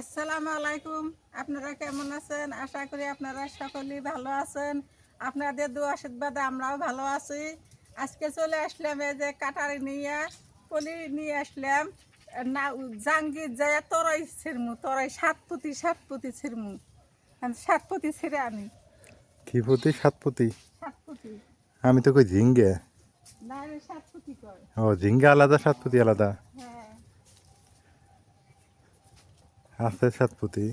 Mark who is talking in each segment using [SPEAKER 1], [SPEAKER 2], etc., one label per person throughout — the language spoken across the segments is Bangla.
[SPEAKER 1] আসসালামু আলাইকুম। আপনারা কেমন আছেন? আশা করি আপনারা সকলেই ভালো আছেন। আপনাদের দু আশীর্বাদে আমরাও ভালো আছি। আজকে চলে আসলাম এই যে কাটারি নিয়ে পলি নিয়ে আসলাম। না জাঙ্গির যায় তরাই ছিরমু তরাই সাত পুঁতি সাত পুঁতি ছিরমু। সাত পুঁতি ছিঁড়ে আনি।
[SPEAKER 2] কি পুঁতি? সাত পুঁতি
[SPEAKER 1] সাত পুঁতি
[SPEAKER 2] আমি তো কই ঝিঙ্গে।
[SPEAKER 1] না সাত পুঁতি কয়
[SPEAKER 2] ও ঝিঙ্গে আলাদা সাত পুঁতি আলাদা।
[SPEAKER 1] হ্যাঁ।
[SPEAKER 2] আছে সাত পুঁতি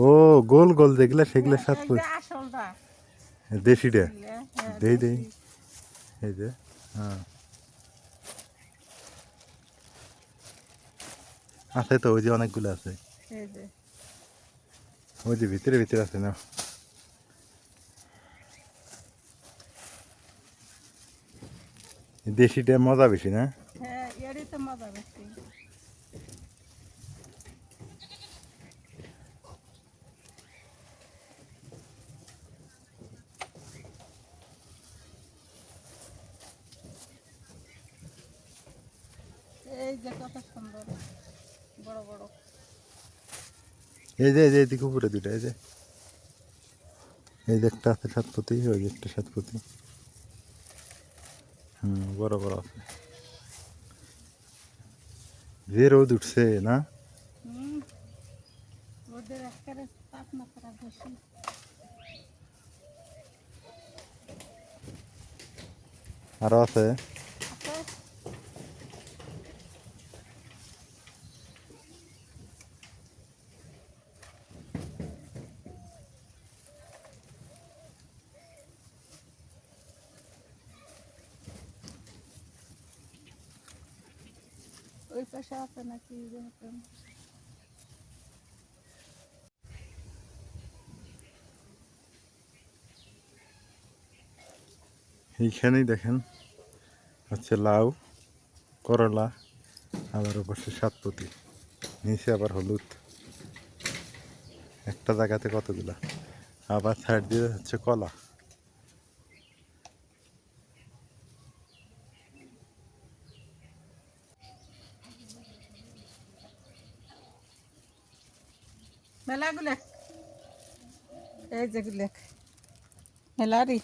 [SPEAKER 2] ও গোল গোল যেগুলা সেগুলো সাত
[SPEAKER 1] এই যে
[SPEAKER 2] পুঁতি দেশিটা?
[SPEAKER 1] হ্যাঁ,
[SPEAKER 2] দেই দেই। এই যে হ্যাঁ। আছে তো ওই যে অনেকগুলো আছে। ওই যে ভিতরে ভিতরে আছে না? দেশিটা মজা বেশি না?
[SPEAKER 1] হ্যাঁ এরই তো মজা বেশি। এই যে কত সুন্দর বড় বড়।
[SPEAKER 2] এই যে এই যে এদিকে উপরে দুটা এই যে। এই যে একটা আছে সাতপতি ওই যে একটা সাতপতি হুম বড় বড় আছে। যে রোদ উঠছে না?
[SPEAKER 1] হুম একেবারে তাপমাত্রা বেশি।
[SPEAKER 2] আরও আছে?
[SPEAKER 1] আছে নাকি যেরকম
[SPEAKER 2] এইখানেই দেখেন, হচ্ছে লাউ, করলা, আবার অবশ্য সাতপতি নিচে আবার হলুদ। একটা জায়গাতে কতগুলা? আবার সাইড দিয়ে হচ্ছে কলা।
[SPEAKER 1] মেলাগুলো এই যেগুলো মেলারি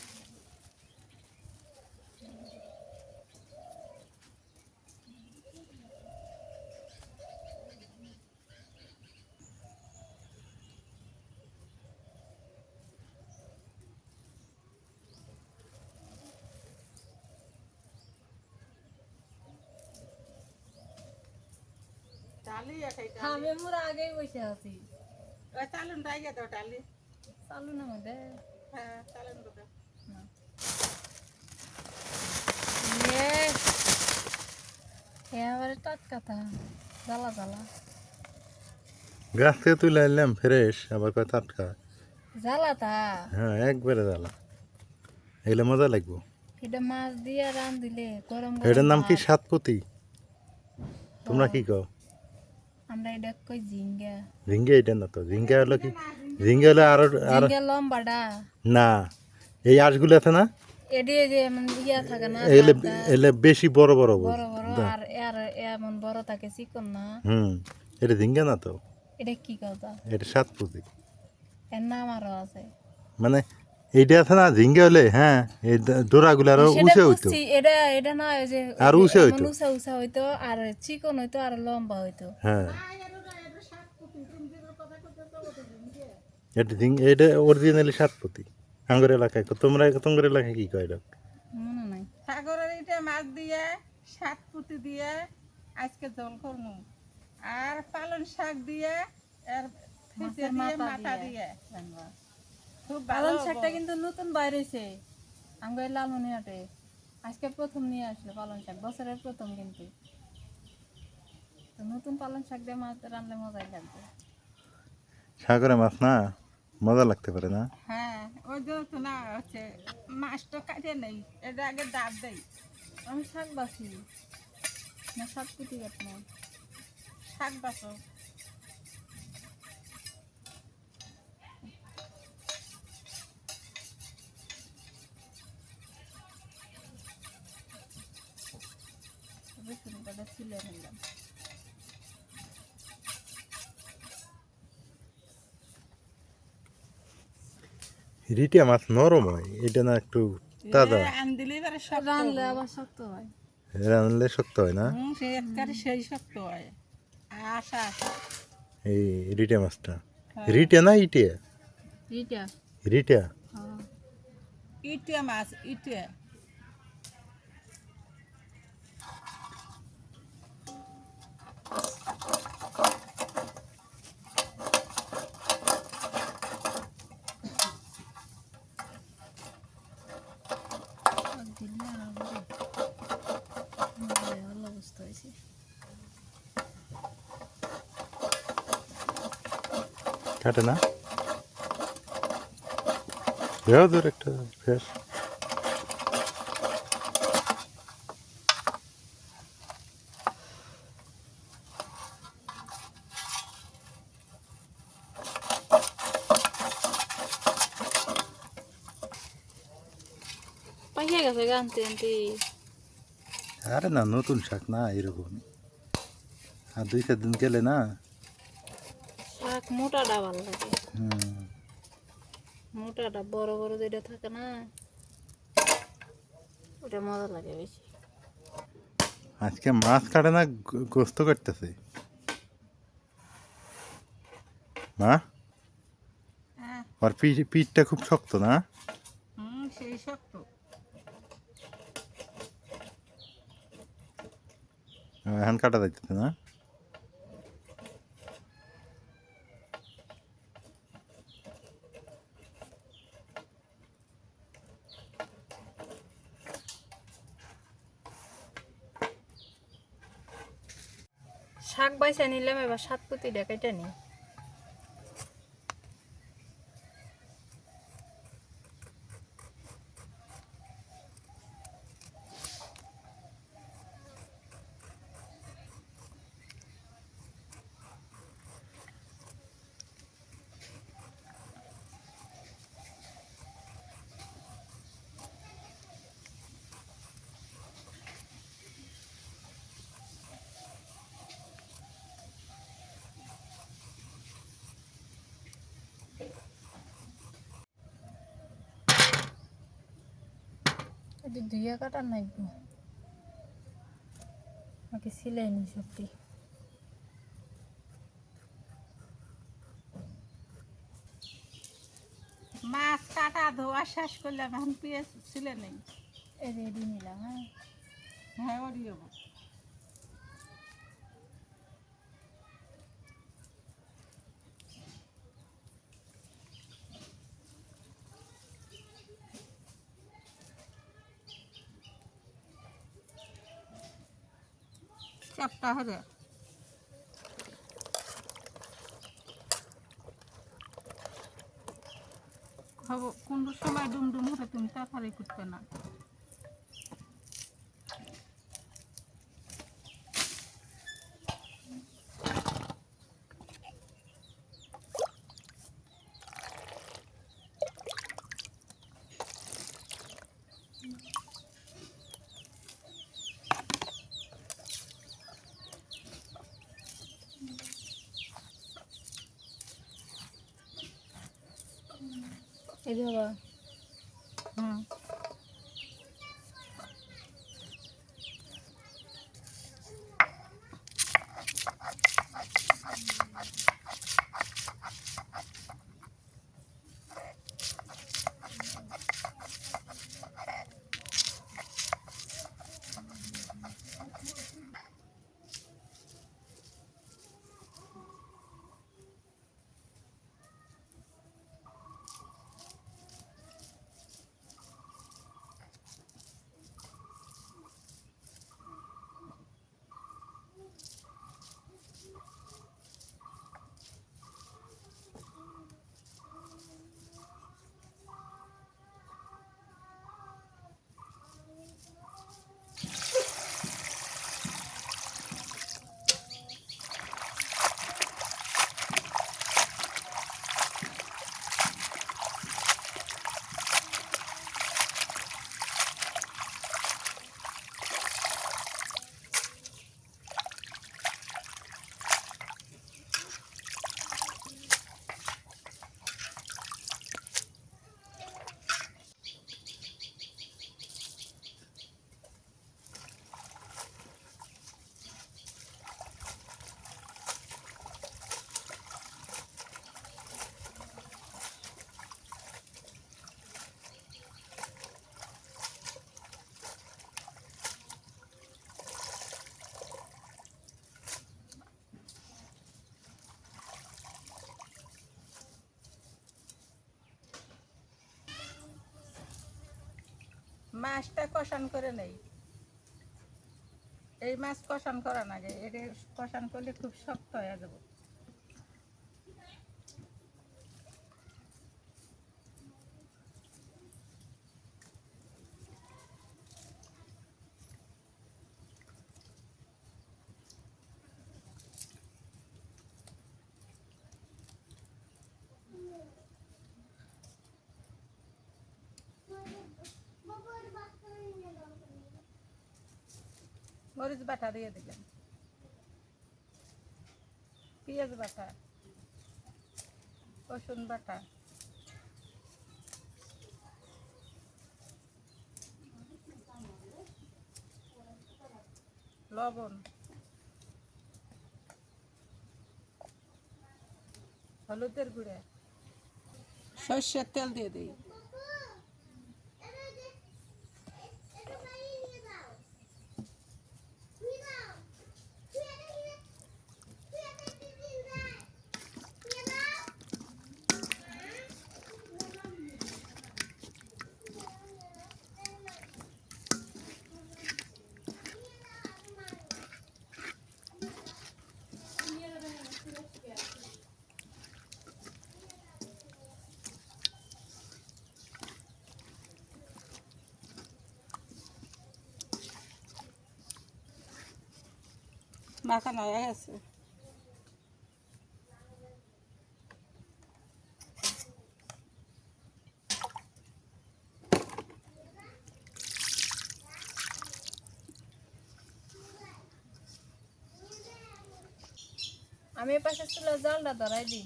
[SPEAKER 1] ডালি এটাই ডালি
[SPEAKER 3] আমি মোর আগেই বসে
[SPEAKER 1] হ্যাঁ
[SPEAKER 3] জ্বালা
[SPEAKER 2] গাছ থেকে তুলে আনলাম ফ্রেশ আবার কয় টাটকা।
[SPEAKER 3] জ্বালা তা?
[SPEAKER 2] হ্যাঁ একবারে জ্বালা। এগুলো মজা লাগবো।
[SPEAKER 3] এটা মাছ দিয়ে রান দিলে গরম
[SPEAKER 2] এটার নাম কি। সাতপতি? তোমরা কি কও?
[SPEAKER 3] আমরা এটা কই জিঙ্গা
[SPEAKER 2] ঝিঙ্গে এটা না তো ঝিঙ্গা হলো কি? ঝিঙ্গা হলো আরও আরও
[SPEAKER 3] জিঙ্গা লম্বাটা।
[SPEAKER 2] না এই আঁশগুলো আছে না?
[SPEAKER 3] এডি যে এমন ইয়া থাকে না
[SPEAKER 2] এলে এলে বেশি বড় বড়।
[SPEAKER 3] বড় বড় আর এর এমন বড় থাকে চিকন না।
[SPEAKER 2] হুম এটা ঝিঙ্গা না তো?
[SPEAKER 3] এটা কি কথা?
[SPEAKER 2] এটা সাতপতি
[SPEAKER 3] এর নাম আরও আছে।
[SPEAKER 2] মানে এইটা আছে না ঝিঙ্গা হলে হ্যাঁ এই ডোরাগুলো
[SPEAKER 3] আরও
[SPEAKER 2] উঁচে হইতো।
[SPEAKER 3] এটা এটা না ওই যে
[SPEAKER 2] আর উঁচা হইতো।
[SPEAKER 3] উঁচা উঁচা হইতো আর চিকন হইতো আর লম্বা হইতো।
[SPEAKER 2] হ্যাঁ। এটা ঝিঙ্গা এটা অরিজিনালি সাতপতি। আঙ্গুর এলাকায় তোমরা তোমার এলাকায় কি কয় এটা
[SPEAKER 3] মনে নাই।
[SPEAKER 1] সাগরের ইটে মাছ দিয়ে শাক পুঁতি দিয়ে আজকে জল করমু। আর পালন শাক দিয়ে আর ফিসে দিয়ে
[SPEAKER 3] মাথা
[SPEAKER 1] মাথা
[SPEAKER 3] দিয়ে।
[SPEAKER 1] দিয়ে খুব ভালো
[SPEAKER 3] পালং শাকটা কিন্তু নতুন বাইরেছে আমি লালমনিহাটে। আজকে প্রথম নিয়ে আসলো পালং শাক বছরের প্রথম কিন্তু। নতুন পালং শাক দিয়ে মাছ রান্নলে মজাই লাগবে।
[SPEAKER 2] সাগরে মাছ না? মজা লাগতে পারে না?
[SPEAKER 1] হ্যাঁ ওই যে তো না হচ্ছে মাছটা কাটে নেই এটা আগে ডাব দেই।
[SPEAKER 3] আমি শাক বাছি না শাক কুটি কাটবো।
[SPEAKER 1] শাক বাসো
[SPEAKER 3] ছিলে
[SPEAKER 2] রিটিয়া মাছ নরম হয় এটা না একটু তাজা।
[SPEAKER 1] রানলে শক্ত
[SPEAKER 3] আবার শক্ত হয়।
[SPEAKER 2] রানলে শক্ত হয় না?
[SPEAKER 1] সেই শক্ত হয়।
[SPEAKER 2] এই রিটিয়া মাছটা। হ্যাঁ। রিটিয়া না ইটিয়া? রিটিয়া।
[SPEAKER 3] রিটিয়া
[SPEAKER 1] ইটিয়া মাছ ইটিয়া।
[SPEAKER 2] কাটে না। দূর একটা ফেস
[SPEAKER 3] পাইয়া গেছে আনতে আনতে।
[SPEAKER 2] আরে না নতুন শাক না এরকম। আর দুই চার দিন গেলে না
[SPEAKER 3] মোটাটা ভালো লাগে।
[SPEAKER 2] হুম,
[SPEAKER 3] মোটাটা বড় বড় যেটা থাকে না ওটা মজা লাগে বেশি।
[SPEAKER 2] আজকে মাছ কাটে না গোস্ত কাটতেছে। মা?
[SPEAKER 1] হ্যাঁ।
[SPEAKER 2] আর পিঠ- পিঠটা খুব শক্ত না?
[SPEAKER 1] হুম সেই শক্ত।
[SPEAKER 2] এখন কাটা যাইতেছে না?
[SPEAKER 3] নিলাম এবার সাত পুঁতি ডেকাইটা নি এটা দুইয়া কাটার নাই আমাকে সিলাই নি সত্যি।
[SPEAKER 1] মাছ কাটা ধোয়া শেষ করলাম এখন পেঁয়াজ ছিলেন নেই।
[SPEAKER 3] এই রেডি নিলাম হ্যাঁ।
[SPEAKER 1] হ্যাঁ ওরিও হব কোন সময় ডুমডুম হরে তুমি তাড়াতাড়ি করতে না।
[SPEAKER 3] এই যে
[SPEAKER 1] মাছটা কষান করে নেই। এই মাছ কষান করা আগে এটা কষান করলে খুব শক্ত হয়ে যাবে। মরিচ বাটা দিয়ে দিলেন। পেঁয়াজ বাটা, রসুন বাটা, লবণ, হলুদের গুঁড়া, সর্ষের তেল দিয়ে দিই। মাখানো হয়ে গেছে
[SPEAKER 3] আমি পাশে চুলা জলটা ধরাই দিই।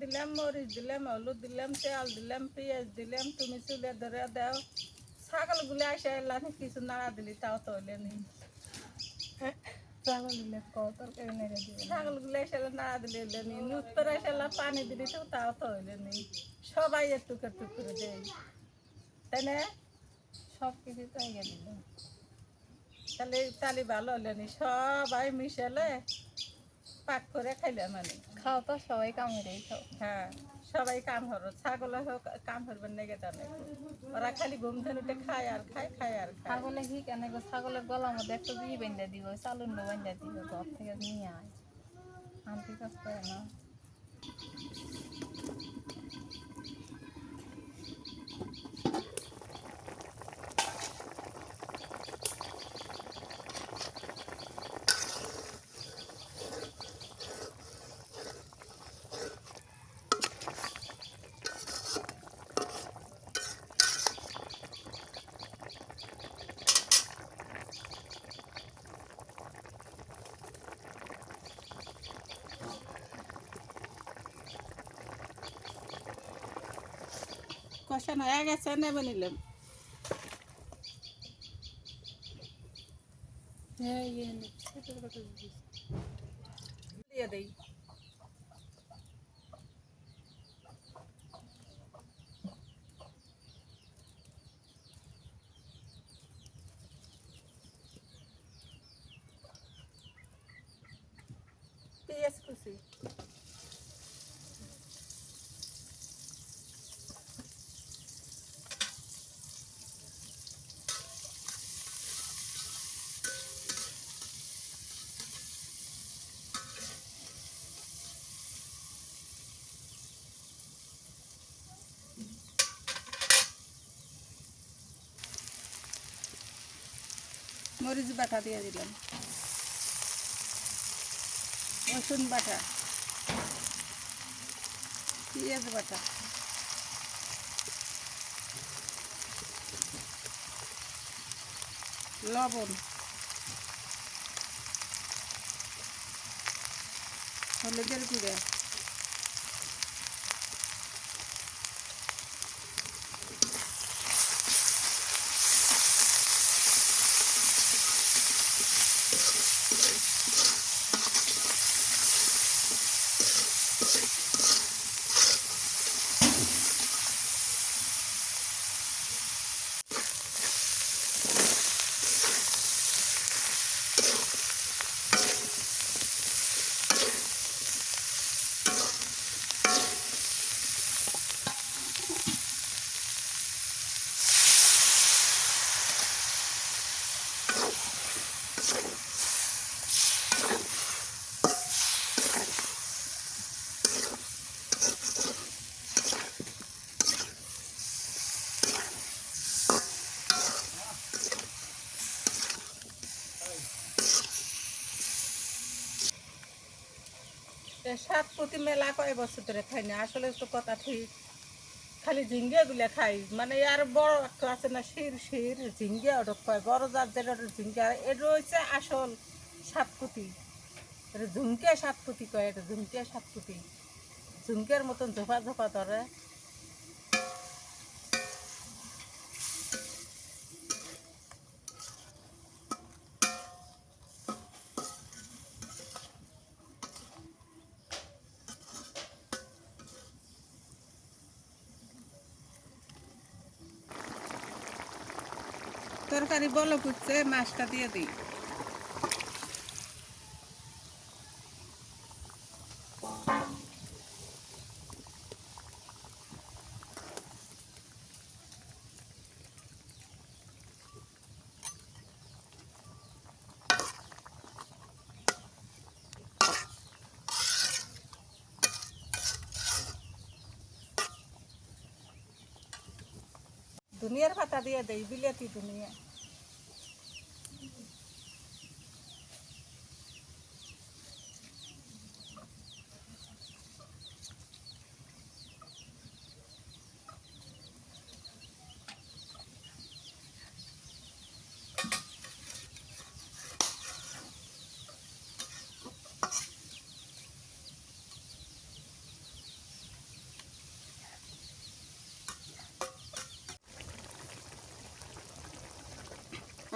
[SPEAKER 1] দিলাম মরিচ দিলাম হলুদ দিলাম তেল দিলাম পেঁয়াজ দিলাম তুমি চুলে ধরে দাও। ছাগলগুলো আসে এলাম কিছু নাড়া দিলি তাও তো হইলে নি।
[SPEAKER 3] কত
[SPEAKER 1] ছাগলগুলো এসে নাড়া দিলে হইলে নি। নুত্তর এসে পানি দিলি তো তাও তো হইলে নি। সবাই একটু একটু করে দেয়। তাই না?
[SPEAKER 3] সব কিছু তো দিল।
[SPEAKER 1] তাহলে তালি ভালো হলেনি সবাই মিশালে পাক করে খাইলে মানে
[SPEAKER 3] খাও তো সবাই কামড়েই খাও।
[SPEAKER 1] হ্যাঁ সবাই কাম হরো ছাগল হোক কাম হরবেন নেগে জানে ওরা খালি ঘুম ধরে খায় আর খায় খায় আর খায়।
[SPEAKER 3] ছাগলে কি কেন ছাগলের গলার মধ্যে একটা দুই বেঁধে দিব চালুন বেঁধে দিব ঘর থেকে নিয়ে আয়। আনতে কাজ করে না।
[SPEAKER 1] কষানো হয়ে গেছে নেবে নিলাম দিয়ে দেই পেঁয়াজ কুচি মরিচ বাটা দিয়ে দিলাম। রসুন বাটা পেঁয়াজ বাটা। লবণ। হলুদের গুঁড়া এ সাত প্রতি মেলা কয় বছর ধরে খাই না, আসলে তো কথা ঠিক। খালি ঝিঙ্গে গুলা খাই মানে আর বড় একটা আছে না, শির শির ঝিঙ্গে ওটা খায় বড় জাত যেটা ঝিঙ্গে এটা হচ্ছে আসল সাতপুতি এটা ঝুমকে সাতপুতি কয়, এটা ঝুমকে সাতপুতি ঝুমকের মতন ঝোপা ঝোপা ধরে। তরকারি বলো কুচ্ছে মাছটা দিয়ে দিই। দুনিয়ার পাতা দিয়ে দেই বিলেতি দুনিয়া।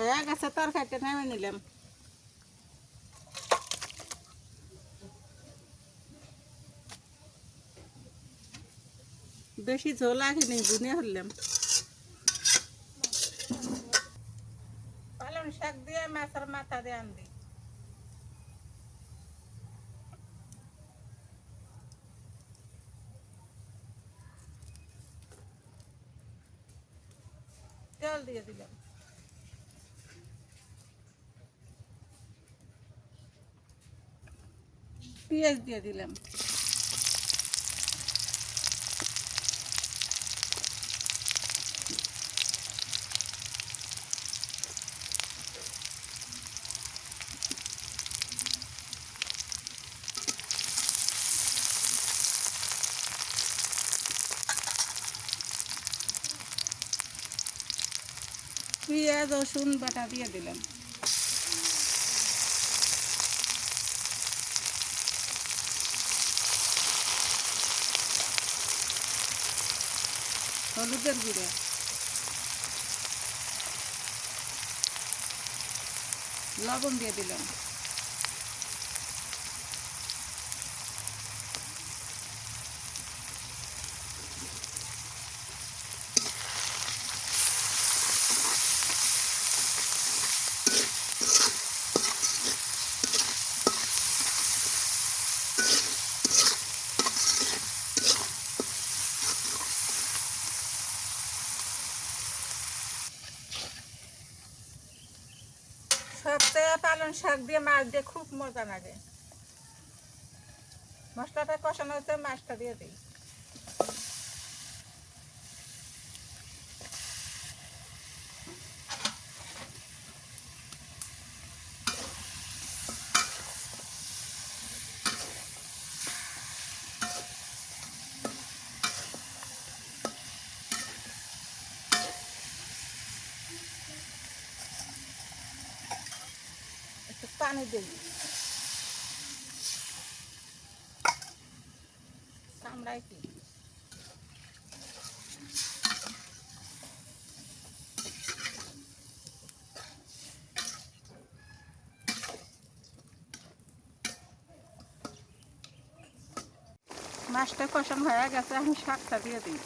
[SPEAKER 1] হয়ে গেছে তরকারিটা নামে নিলাম। বেশি ঝোল আসেনি, বুনে হলাম পালং শাক দিয়ে, মাছের মাথা দিয়ে আনবি। তেল দিয়ে দিলাম। পেঁয়াজ দিয়ে দিলাম। পেঁয়াজ রসুন বাটা দিয়ে দিলাম। হলুদের গুঁড়ো। লবণ দিয়ে দিলাম সপ্তাহে পালং শাক দিয়ে খুব মজা লাগে। মশলাটা কষানো হচ্ছে মাছটা দিয়ে দিই একটু পানি দিই। কামড়াই কি? মাছটা কষানো হয়ে গেছে আমি শাকটা দিয়ে দিই।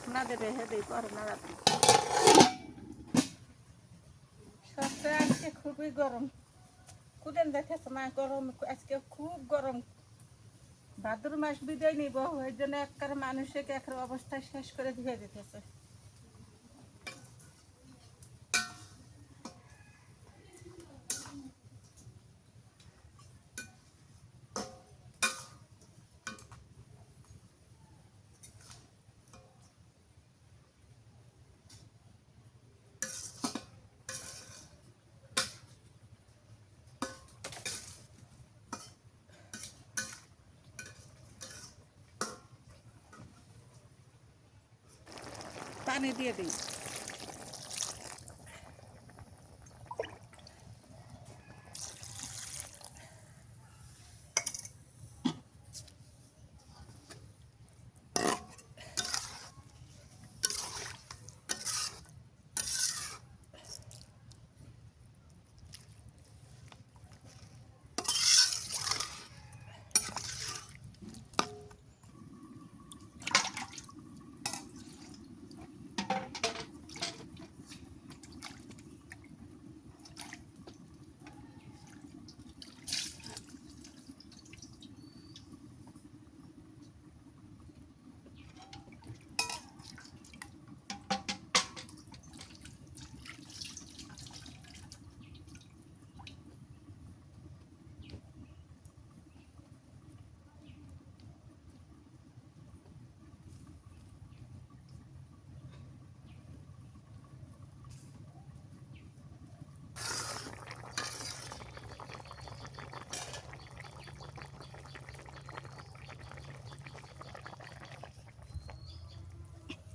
[SPEAKER 1] ঢাকনা দেবে, হে দেই পরে না রাখি সপ্তাহে আজকে খুবই গরম। কুদেন দেখেছে না, গরম, আজকে খুব গরম। ভাদ্র মাস বিদায় নিব, ওই জন্য একবার মানুষকে একের অবস্থা শেষ করে দিয়ে দিতেছে। পানি দিয়ে দিই।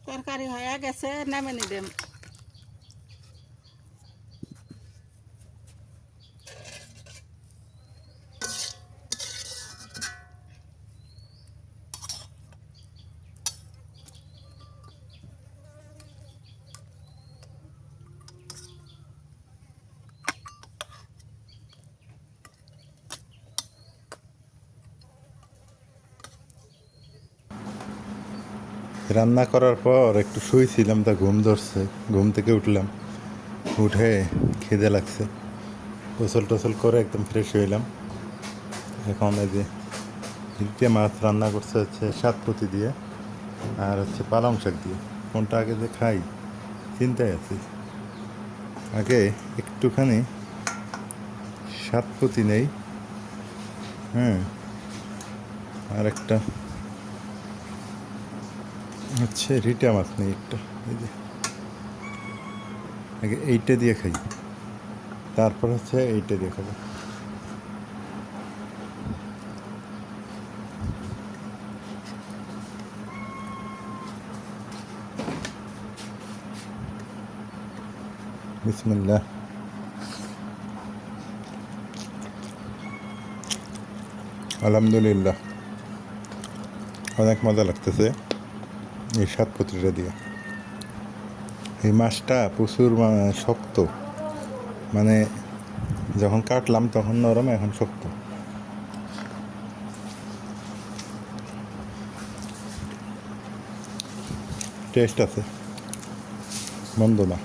[SPEAKER 1] তরকারি হয়ে গেছে নামে নিদেম
[SPEAKER 2] রান্না করার পর একটু শুয়েছিলাম তা ঘুম ধরছে। ঘুম থেকে উঠলাম, উঠে খিদে লাগছে। গোসল টোসল করে একদম ফ্রেশ হইলাম। এখন এই যে তিনটে মাছ রান্না করছে হচ্ছে সাতপতি দিয়ে আর হচ্ছে পালং শাক দিয়ে। কোনটা আগে যে খাই, চিন্তায় আছি। আগে একটুখানি সাতপতি নেই হ্যাঁ আর একটা হচ্ছে রিটা মাছ নেই একটা, এই যে। আগে এইটা দিয়ে খাই। তারপর হচ্ছে এইটা দিয়ে খাব। বিসমিল্লাহ। আলহামদুলিল্লাহ। অনেক মজা লাগতেছে। এই সাত পত্রিটা দিয়ে। এই মাছটা প্রচুর শক্ত। মানে যখন কাটলাম তখন নরম, এখন শক্ত। টেস্ট আছে। মন্দ না।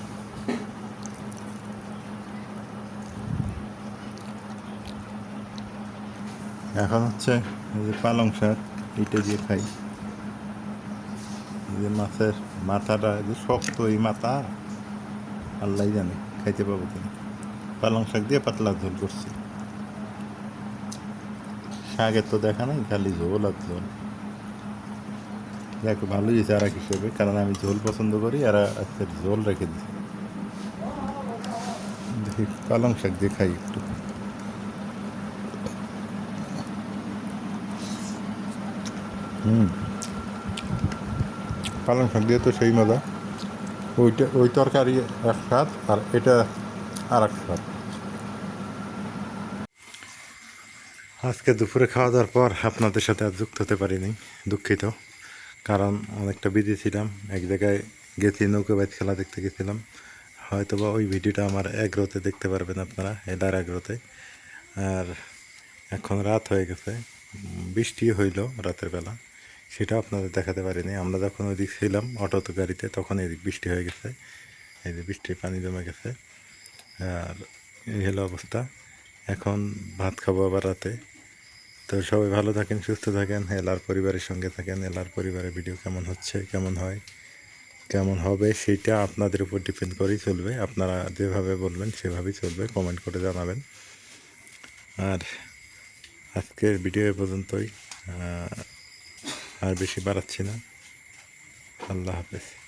[SPEAKER 2] এখন হচ্ছে পালং শাক, এইটা দিয়ে খাই। যে মাছের মাথাটা যে শক্ত এই মাথা আল্লাহ জানে, খাইতে পাবো কিনা। পালং শাক দিয়ে পাতলা ঝোল করছি। শাকের তো দেখা নাই, খালি ঝোল আর ঝোল। দেখো ভালোই হয়েছে আর এক হিসেবে, কারণ আমি ঝোল পছন্দ করি, আর আজকে ঝোল রেখে দিই দেখি, পালং শাক দিয়ে খাই একটু। হুম। পালং শাক দিয়ে তো সেই মজা। ওইটা, ওই তরকারি এক স্বাদ আর এটা আর এক স্বাদ আজকে দুপুরে খাওয়া দাওয়ার পর আপনাদের সাথে আর যুক্ত হতে পারিনি, দুঃখিত। কারণ অনেকটা বিজি ছিলাম, এক জায়গায় গেছি, নৌকা বাইচ খেলা দেখতে গেছিলাম। হয়তো বা ওই ভিডিওটা আমার এগ্রোতে দেখতে পারবেন আপনারা এলার এগ্রোতে। আর এখন রাত হয়ে গেছে বৃষ্টি হইল রাতের বেলা। সেটা আপনাদের দেখাতে পারিনি। আমরা যখন ওইদিক ছিলাম অটোতে, গাড়িতে, তখন এদিক বৃষ্টি হয়ে গেছে। এই যে বৃষ্টির পানি জমে গেছে। আর এই হলো অবস্থা। এখন ভাত খাব আবার রাতে। তো সবাই ভালো থাকেন, সুস্থ থাকেন, এলার পরিবারের সঙ্গে থাকেন, এলার পরিবারের ভিডিও কেমন হচ্ছে, কেমন হয়, কেমন হবে সেটা আপনাদের উপর ডিপেন্ড করেই চলবে। আপনারা যেভাবে বলবেন, সেভাবেই চলবে। কমেন্ট করে জানাবেন। আর আজকের ভিডিও এ পর্যন্তই। আর বেশি বাড়াচ্ছি না। আল্লাহ হাফেজ।